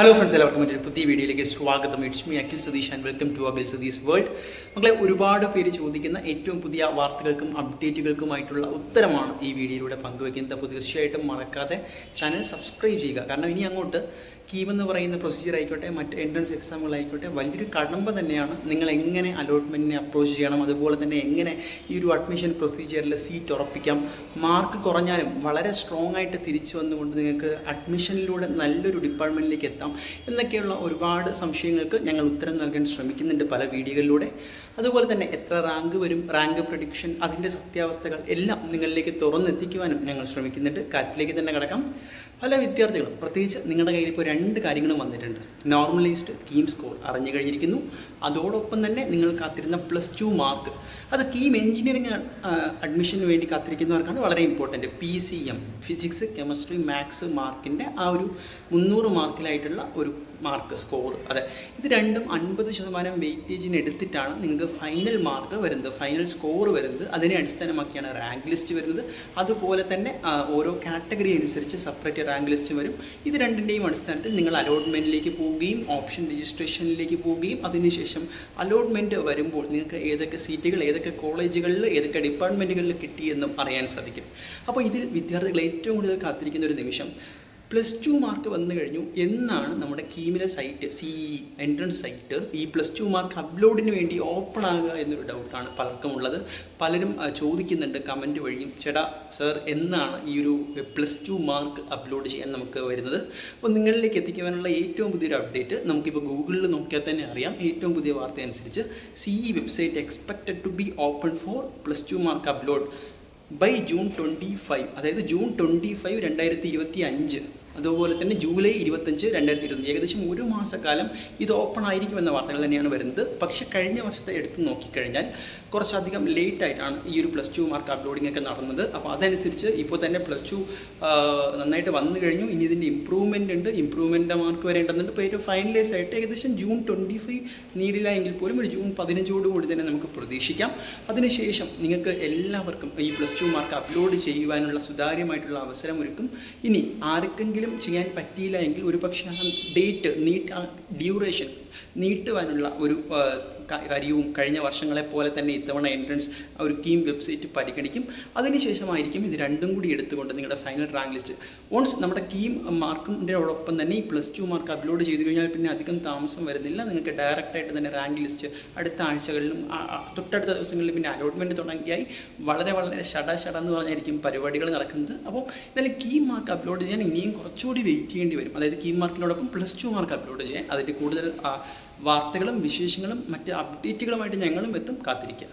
Hello friends എല്ലാവർക്കും മറ്റൊരു പുതിയ വീഡിയോയിലേക്ക് സ്വാഗതം. It's me Akhil Satheesh and welcome to Akhil Satheesh world മക്കളെ ഒരുപാട് പേര് ചോദിക്കുന്ന ഏറ്റവും പുതിയ വാർത്തകൾക്കും അപ്ഡേറ്റുകൾക്കുമായിട്ടുള്ള ഉത്തരമാണ് ഈ വീഡിയോയിലൂടെ പങ്കുവയ്ക്കുന്നത്. അപ്പോൾ തീർച്ചയായിട്ടും മറക്കാതെ ചാനൽ സബ്സ്ക്രൈബ് ചെയ്യുക. കാരണം ഇനി അങ്ങോട്ട് കീമെന്ന് പറയുന്ന പ്രൊസീജിയർ ആയിക്കോട്ടെ മറ്റ് എൻട്രൻസ് എക്സാമുകളായിക്കോട്ടെ വലിയൊരു കടമ്പ തന്നെയാണ് നിങ്ങൾ എങ്ങനെ അലോട്ട്മെന്റിനെ അപ്രോച്ച് ചെയ്യണം അതുപോലെ തന്നെ എങ്ങനെ ഈ ഒരു അഡ്മിഷൻ പ്രൊസീജിയറിൽ സീറ്റ് ഉറപ്പിക്കാം മാർക്ക് കുറഞ്ഞാലും വളരെ സ്ട്രോങ് ആയിട്ട് തിരിച്ചു വന്നുകൊണ്ട് നിങ്ങൾക്ക് അഡ്മിഷനിലൂടെ നല്ലൊരു ഡിപ്പാർട്ട്മെന്റിലേക്ക് എത്താം. എന്നൊക്കെയുള്ള ഒരുപാട് സംശയങ്ങൾക്ക് ഞങ്ങൾ ഉത്തരം നൽകാൻ ശ്രമിക്കുന്നുണ്ട് പല വീഡിയോകളിലൂടെ. അതുപോലെ തന്നെ എത്ര റാങ്ക് വരും റാങ്ക് പ്രൊഡിക്ഷൻ അതിന്റെ സത്യാവസ്ഥകൾ എല്ലാം നിങ്ങളിലേക്ക് തുറന്നെത്തിക്കുവാനും ഞങ്ങൾ ശ്രമിക്കുന്നുണ്ട്. കാര്യത്തിലേക്ക് തന്നെ കിടക്കാം. പല വിദ്യാർത്ഥികളും പ്രത്യേകിച്ച് നിങ്ങളുടെ കയ്യിൽ ഇപ്പോൾ രണ്ട് കാര്യങ്ങളും വന്നിട്ടുണ്ട്. നോർമലൈസ്ഡ് കീം സ്കോർ അറിഞ്ഞു കഴിഞ്ഞിരിക്കുന്നു. അതോടൊപ്പം തന്നെ നിങ്ങൾ കാത്തിരുന്ന പ്ലസ് ടു മാർക്ക് അത് കീം എഞ്ചിനീയറിംഗ് അഡ്മിഷന് വേണ്ടി കാത്തിരിക്കുന്നവർക്കാണ് വളരെ important P C M physics chemistry maths മാർക്കിന്റെ ആ ഒരു മുന്നൂറ് മാർക്കിലായിട്ടുള്ള ഒരു മാർക്ക് സ്കോർ അതെ ഇത് രണ്ടും അൻപത് ശതമാനം വെയിറ്റേജിന് എടുത്തിട്ടാണ് നിങ്ങൾക്ക് ഫൈനൽ മാർക്ക് വരുന്നത് ഫൈനൽ സ്കോർ വരുന്നത്. അതിനെ അടിസ്ഥാനമാക്കിയാണ് റാങ്ക് ലിസ്റ്റ് വരുന്നത്. അതുപോലെ തന്നെ ഓരോ കാറ്റഗറി അനുസരിച്ച് സെപ്പറേറ്റ് റാങ്ക് ലിസ്റ്റ് വരും. ഇത് രണ്ടിന്റെയും അടിസ്ഥാനത്തിൽ നിങ്ങൾ അലോട്ട്മെന്റിലേക്ക് പോവുകയും ഓപ്ഷൻ രജിസ്ട്രേഷനിലേക്ക് പോവുകയും അതിനുശേഷം അലോട്ട്മെന്റ് വരുമ്പോൾ നിങ്ങൾക്ക് ഏതൊക്കെ സീറ്റുകൾ ഏതൊക്കെ കോളേജുകളിൽ ഏതൊക്കെ ഡിപ്പാർട്ട്മെന്റുകളിൽ കിട്ടിയെന്നും അറിയാൻ സാധിക്കും. അപ്പോൾ ഇതിൽ വിദ്യാർത്ഥികൾ ഏറ്റവും കൂടുതൽ കാത്തിരിക്കുന്ന ഒരു നിമിഷം പ്ലസ് ടു മാർക്ക് വന്നു കഴിഞ്ഞു എന്നാണ് നമ്മുടെ കീമിലെ സൈറ്റ് സി എൻട്രൻസ് സൈറ്റ് ഈ പ്ലസ് ടു മാർക്ക് അപ്ലോഡിന് വേണ്ടി ഓപ്പൺ ആകുക എന്നൊരു ഡൗട്ടാണ് പലർക്കും ഉള്ളത് പലരും ചോദിക്കുന്നുണ്ട് കമന്റ് വഴിയും ചേട്ടാ സർ എന്നാണ് ഈ ഒരു പ്ലസ് ടു മാർക്ക് അപ്ലോഡ് ചെയ്യാൻ നമുക്ക് വരുന്നത്? അപ്പോൾ നിങ്ങളിലേക്ക് എത്തിക്കുവാനുള്ള ഏറ്റവും പുതിയൊരു അപ്ഡേറ്റ് നമുക്കിപ്പോൾ ഗൂഗിളിൽ നോക്കിയാൽ തന്നെ അറിയാം. ഏറ്റവും പുതിയ വാർത്ത അനുസരിച്ച് C website expected to be open for plus two mark upload by June twenty five അതായത് ജൂൺ ട്വന്റി ഫൈവ് രണ്ടായിരത്തി ഇരുപത്തി അഞ്ച് അതുപോലെ തന്നെ ജൂലൈ ഇരുപത്തഞ്ച് രണ്ടായിരത്തി ഇരുപത്തഞ്ച് ഏകദേശം ഒരു മാസക്കാലം ഇത് ഓപ്പൺ ആയിരിക്കും എന്ന വാർത്തകൾ തന്നെയാണ് വരുന്നത്. പക്ഷേ കഴിഞ്ഞ വർഷത്തെ എടുത്ത് നോക്കിക്കഴിഞ്ഞാൽ കുറച്ചധികം ലേറ്റ് ആയിട്ടാണ് ഈ ഒരു പ്ലസ് ടു മാർക്ക് അപ്ലോഡിംഗ് ഒക്കെ നടന്നത്. അപ്പോൾ അതനുസരിച്ച് ഇപ്പോൾ തന്നെ പ്ലസ് ടു നന്നായിട്ട് വന്നു കഴിഞ്ഞു. ഇനി ഇതിന്റെ ഇമ്പ്രൂവ്മെന്റ് ഉണ്ട്. ഇമ്പ്രൂവ്മെന്റ് മാർക്ക് വരേണ്ടതുണ്ട് ഇപ്പോൾ ഏറ്റവും ഫൈനലൈസ് ആയിട്ട് ഏകദേശം ജൂൺ ട്വന്റി ഫൈവ് നീടില്ല എങ്കിൽ പോലും ഒരു ജൂൺ പതിനഞ്ചോട് കൂടി തന്നെ നമുക്ക് പ്രതീക്ഷിക്കാം. അതിനുശേഷം നിങ്ങൾക്ക് എല്ലാവർക്കും ഈ പ്ലസ് ടു മാർക്ക് അപ്ലോഡ് ചെയ്യുവാനുള്ള സുതാര്യമായിട്ടുള്ള അവസരം ഒരുക്കും. ഇനി ആർക്കെങ്കിലും ചെയ്യാൻ പറ്റിയില്ല എങ്കിൽ ഒരു പക്ഷേ ആ ഡേറ്റ് നീട്ട് ആ ഡ്യൂറേഷൻ നീട്ടുവാനുള്ള ഒരു കാര്യവും കഴിഞ്ഞ വർഷങ്ങളെ പോലെ തന്നെ ഇത്തവണ എൻട്രൻസ് ഒരു കീം വെബ്സൈറ്റ് പരിഗണിക്കും. അതിനുശേഷമായിരിക്കും ഇത് രണ്ടും കൂടി എടുത്തുകൊണ്ട് നിങ്ങളുടെ ഫൈനൽ റാങ്ക് ലിസ്റ്റ് ഓൺസ് നമ്മുടെ കീം മാർക്കിന്റെയോടൊപ്പം തന്നെ ഈ പ്ലസ് ടു മാർക്ക് അപ്ലോഡ് ചെയ്ത് കഴിഞ്ഞാൽ പിന്നെ അധികം താമസം വരുന്നില്ല. നിങ്ങൾക്ക് ഡയറക്റ്റായിട്ട് തന്നെ റാങ്ക് ലിസ്റ്റ് അടുത്ത ആഴ്ചകളിലും തൊട്ടടുത്ത ദിവസങ്ങളിലും പിന്നെ അലോട്ട്മെന്റ് തുടങ്ങിയായി. വളരെ വളരെ ഷട ഷട എന്ന് പറഞ്ഞായിരിക്കും പരിപാടികൾ നടക്കുന്നത്. അപ്പോൾ ഇതിൽ കീം മാർക്ക് അപ്ലോഡ് ചെയ്യാൻ ഇനിയും കുറച്ചുകൂടി വെയിറ്റ് ചെയ്യേണ്ടി വരും. അതായത് കീ മാർക്കിനോടൊപ്പം പ്ലസ് ടു മാർക്ക് അപ്ലോഡ് ചെയ്യാൻ. അതിന്റെ കൂടുതൽ വാർത്തകളും വിശേഷങ്ങളും മറ്റ് അപ്ഡേറ്റുകളുമായിട്ട് ഞങ്ങളും എത്തും. കാത്തിരിക്കുക